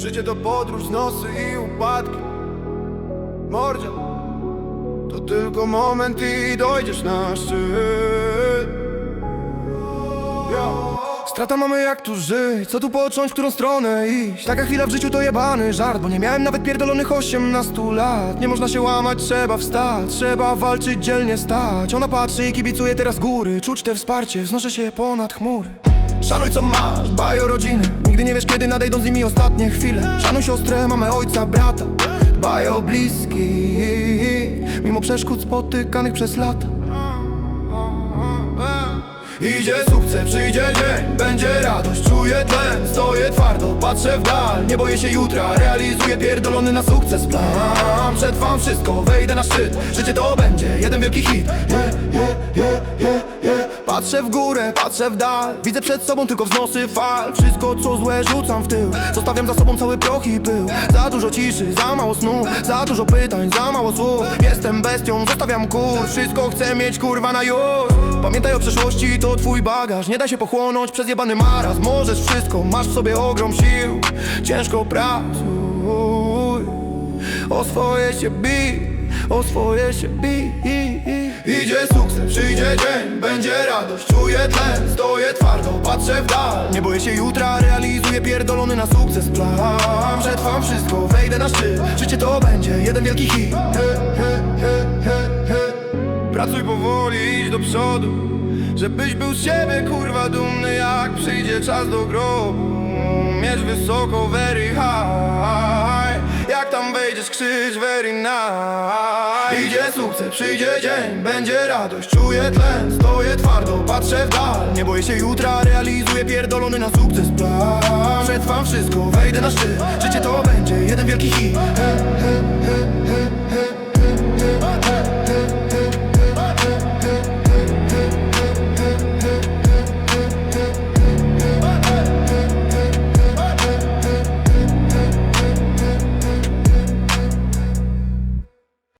Życie to podróż, nosy i upadki. Mordzia To tylko moment i dojdziesz na szczyt. Strata mamy jak tu żyć, co tu począć, w którą stronę iść? Taka chwila w życiu to jebany żart, bo nie miałem nawet pierdolonych 18 lat. Nie można się łamać, trzeba wstać, trzeba walczyć, dzielnie stać. Ona patrzy i kibicuje teraz góry, czuć te wsparcie, wznoszę się ponad chmury Szanuj co masz, dbaj o rodzinę. Nigdy nie wiesz kiedy nadejdą z nimi ostatnie chwile. Szanuj siostrę, mamę, ojca, brata. Dbaj o Mimo przeszkód spotykanych przez lata. Idzie sukces, przyjdzie dzień, będzie radość, czuję tlen Stoję twardo, patrzę w dal, nie boję się jutra Realizuję pierdolony na sukces plan. Przetrwam wszystko, wejdę na szczyt. Życie to będzie jeden wielki hit Patrzę w górę, patrzę w dal. Widzę przed sobą tylko wznosy fal. Wszystko co złe rzucam w tył. Zostawiam za sobą cały proch i pył. Za dużo ciszy, za mało snu. Za dużo pytań, za mało słów. Jestem bestią, zostawiam kur. Wszystko chcę mieć kurwa na już. Pamiętaj o przeszłości, to twój bagaż. Nie daj się pochłonąć przez jebany maraz. Możesz wszystko, masz w sobie ogrom sił. Ciężko pracuj O swoje się bij O swoje się bij. Idzie sukces, przyjdzie dzień Będzie radość, czuję tlen Stoję twardo, patrzę w dal. Nie boję się jutra, realizuję pierdolony na sukces plan. Przetrwam wszystko, wejdę na szczyt. Życie to będzie jeden wielki hit. He, he, he, he, he. Pracuj powoli, idź do przodu. Żebyś był z siebie kurwa dumny Jak przyjdzie czas do grobu. Mierz wysoko, very high Wejdziesz, krzycz very nice. Idzie sukces, przyjdzie dzień Będzie radość, czuję tlen Stoję twardo, patrzę w dal. Nie boję się jutra, realizuję pierdolony na sukces plan. Przetrwam wszystko, wejdę na szczyt. Życie to będzie jeden wielki hit